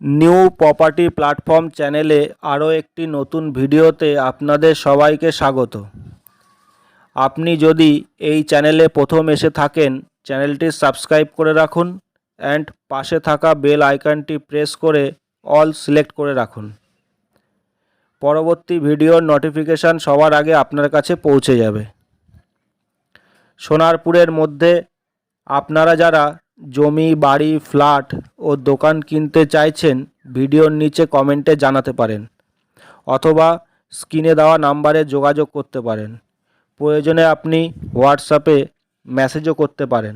New property platform চ্যানেলে আরও একটি নতুন ভিডিওতে আপনাদের সবাইকে স্বাগত। আপনি যদি এই চ্যানেলে প্রথম এসে থাকেন, চ্যানেলটি সাবস্ক্রাইব করে রাখুন অ্যান্ড পাশে থাকা বেল আইকনটি প্রেস করে অল সিলেক্ট করে রাখুন। পরবর্তী ভিডিওর নোটিফিকেশান সবার আগে আপনার কাছে পৌঁছে যাবে। সোনারপুরের মধ্যে আপনারা যারা জমি, বাড়ি, ফ্ল্যাট ও দোকান কিনতে চাইছেন ভিডিওর নিচে কমেন্টে জানাতে পারেন অথবা স্ক্রিনে দেওয়া নাম্বারে যোগাযোগ করতে পারেন। প্রয়োজনে আপনি হোয়াটসঅ্যাপে মেসেজও করতে পারেন।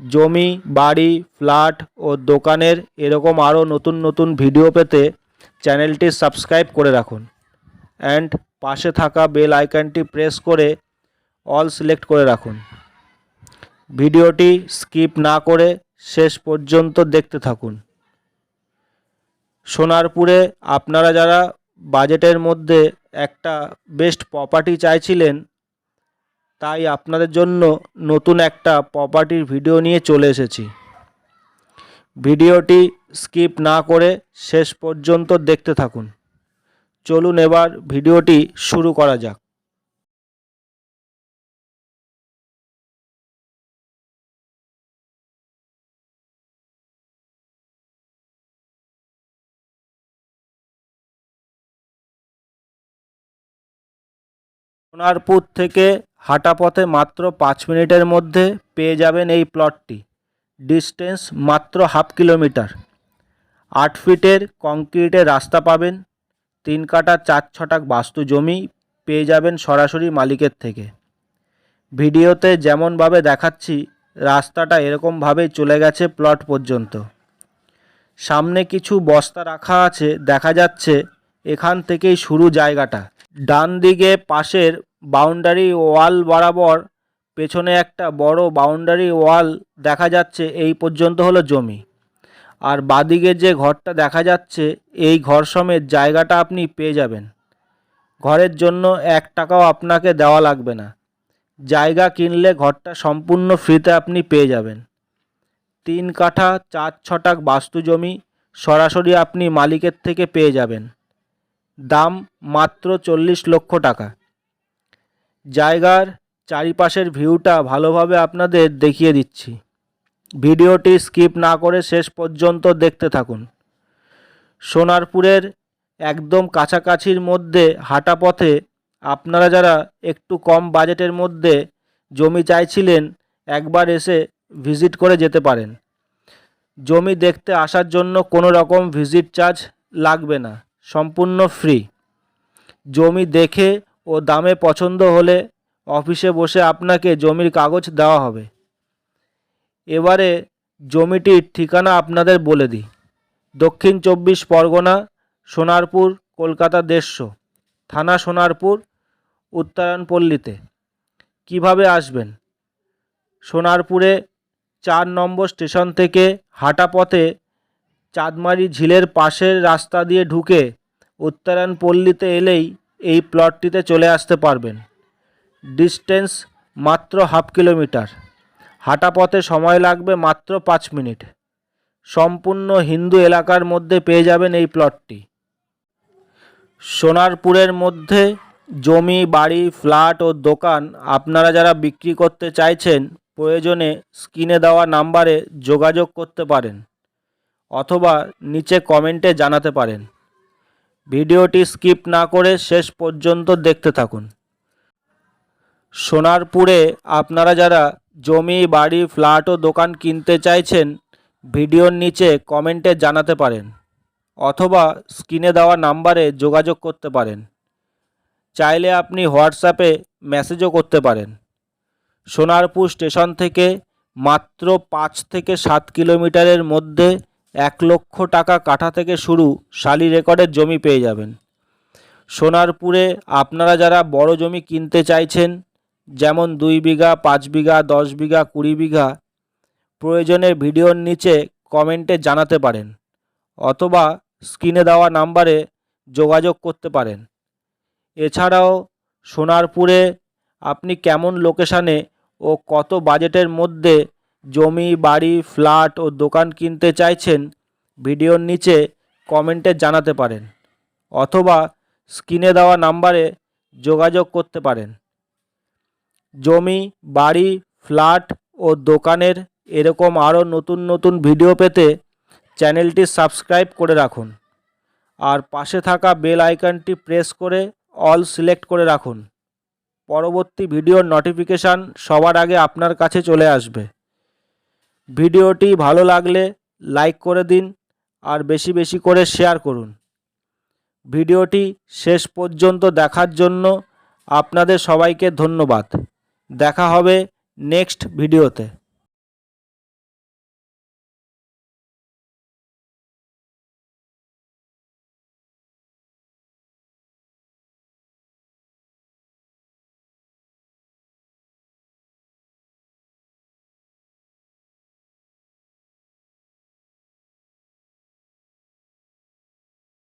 জমি, বাড়ি, ফ্ল্যাট ও দোকানের এরকম আরও নতুন নতুন ভিডিও পেতে চ্যানেলটি সাবস্ক্রাইব করে রাখুন অ্যান্ড পাশে থাকা বেল আইকনটি প্রেস করে অল সিলেক্ট করে রাখুন। ভিডিওটি স্কিপ না করে শেষ পর্যন্ত দেখতে থাকুন। সোনারপুরে আপনারা যারা বাজেটের মধ্যে একটা বেস্ট প্রপার্টি চাইছিলেন, তাই আপনাদের জন্য নতুন একটা প্রপার্টির ভিডিও নিয়ে চলে এসেছি। ভিডিওটি স্কিপ না করে শেষ পর্যন্ত দেখতে থাকুন। চলুন এবার ভিডিওটি শুরু করা যাক। সোনারপুর থেকে হাঁটা পথে মাত্র পাঁচ মিনিটের মধ্যে পেয়ে যাবেন এই প্লটটি। ডিস্টেন্স মাত্র হাফ কিলোমিটার। আট ফিটের কংক্রিটের রাস্তা পাবেন। তিন কাটা চার ছটাক বাস্তু জমি পেয়ে যাবেন সরাসরি মালিকের থেকে। ভিডিওতে যেমনভাবে দেখাচ্ছি, রাস্তাটা এরকমভাবেই চলে গেছে প্লট পর্যন্ত। সামনে কিছু বস্তা রাখা আছে, দেখা যাচ্ছে এখান থেকেই শুরু জায়গাটা। ডান দিকে পাশের বাউন্ডারি ওয়াল বরাবর পেছনে একটা বড় বাউন্ডারি ওয়াল দেখা যাচ্ছে, এই পর্যন্ত হলো জমি। আর বাদিকে যে ঘরটা দেখা যাচ্ছে, এই ঘর সমেত জায়গাটা আপনি পেয়ে যাবেন। ঘরের জন্য এক টাকাও আপনাকে দেওয়া লাগবে না। জায়গা কিনলে ঘরটা সম্পূর্ণ ফ্রিতে আপনি পেয়ে যাবেন। তিন কাঠা চার ছটাক বাস্তু জমি সরাসরি আপনি মালিকের থেকে পেয়ে যাবেন। দাম মাত্র চল্লিশ লক্ষ টাকা। জায়গার চারিপাশের ভিউটা ভালোভাবে আপনাদের দেখিয়ে দিচ্ছি। ভিডিওটি স্কিপ না করে শেষ পর্যন্ত দেখতে থাকুন। সোনারপুরের একদম কাছাকাছির মধ্যে হাঁটা পথে আপনারা যারা একটু কম বাজেটের মধ্যে জমি চাইছিলেন, একবার এসে ভিজিট করে যেতে পারেন। জমি দেখতে আসার জন্য কোনো রকম ভিজিট চার্জ লাগবে না। সম্পূর্ণ ফ্রি। জমি দেখে ও দামে পছন্দ হলে অফিসে বসে আপনাকে জমির কাগজ দেওয়া হবে। এবারে জমিটির ঠিকানা আপনাদের বলে দিই। দক্ষিণ চব্বিশ পরগনা, সোনারপুর, কলকাতা দেড়শো, থানা সোনারপুর, উত্তরায়ণপল্লীতে। কীভাবে আসবেন? সোনারপুরে চার নম্বর স্টেশন থেকে হাঁটা পথে চাঁদমারি ঝিলের পাশের রাস্তা দিয়ে ঢুকে উত্তরায়ণ পল্লীতে এলেই এই প্লটটিতে চলে আসতে পারবেন। ডিস্টেন্স মাত্র হাফ কিলোমিটার। হাঁটা পথে সময় লাগবে মাত্র পাঁচ মিনিট। সম্পূর্ণ হিন্দু এলাকার মধ্যে পেয়ে যাবেন এই প্লটটি। সোনারপুরের মধ্যে জমি, বাড়ি, ফ্ল্যাট ও দোকান আপনারা যারা বিক্রি করতে চাইছেন, প্রয়োজনে স্ক্রিনে দেওয়া নাম্বারে যোগাযোগ করতে পারেন। অথবা নিচে কমেন্টে জানাতে পারেন। ভিডিওটি স্কিপ না করে শেষ পর্যন্ত দেখতে থাকুন। সোনারপুরে আপনারা যারা জমি, বাড়ি, ফ্ল্যাট ও দোকান কিনতে চাইছেন, ভিডিওর নিচে কমেন্টে জানাতে পারেন অথবা স্ক্রিনে দেওয়া নাম্বারে যোগাযোগ করতে পারেন। চাইলে আপনি হোয়াটসঅ্যাপে মেসেজও করতে পারেন। সোনারপুর স্টেশন থেকে মাত্র পাঁচ থেকে সাত কিলোমিটারের মধ্যে এক লক্ষ টাকা কাঠা থেকে শুরু শালি রেকর্ডের জমি পেয়ে যাবেন। সোনারপুরে আপনারা যারা বড় জমি কিনতে চাইছেন, যেমন দুই বিঘা, পাঁচ বিঘা, দশ বিঘা, কুড়ি বিঘা প্রয়োজনে ভিডিওর নিচে কমেন্টে জানাতে পারেন অথবা স্ক্রিনে দেওয়া নাম্বারে যোগাযোগ করতে পারেন। এছাড়াও সোনারপুরে আপনি কেমন লোকেশানে ও কত বাজেটের মধ্যে জমি, বাড়ি, ফ্ল্যাট ও দোকান কিনতে চাইছেন, ভিডিওর নিচে কমেন্টে জানাতে পারেন অথবা স্ক্রিনে দেওয়া নাম্বারে যোগাযোগ করতে পারেন। জমি, বাড়ি, ফ্ল্যাট ও দোকানের এরকম আরও নতুন নতুন ভিডিও পেতে চ্যানেলটি সাবস্ক্রাইব করে রাখুন আর পাশে থাকা বেল আইকনটি প্রেস করে অল সিলেক্ট করে রাখুন। পরবর্তী ভিডিওর নোটিফিকেশান সবার আগে আপনার কাছে চলে আসবে। ভিডিওটি ভালো লাগলে লাইক করে দিন আর বেশি বেশি করে শেয়ার করুন। ভিডিওটি শেষ পর্যন্ত দেখার জন্য আপনাদের সবাইকে ধন্যবাদ। দেখা হবে নেক্সট ভিডিওতে।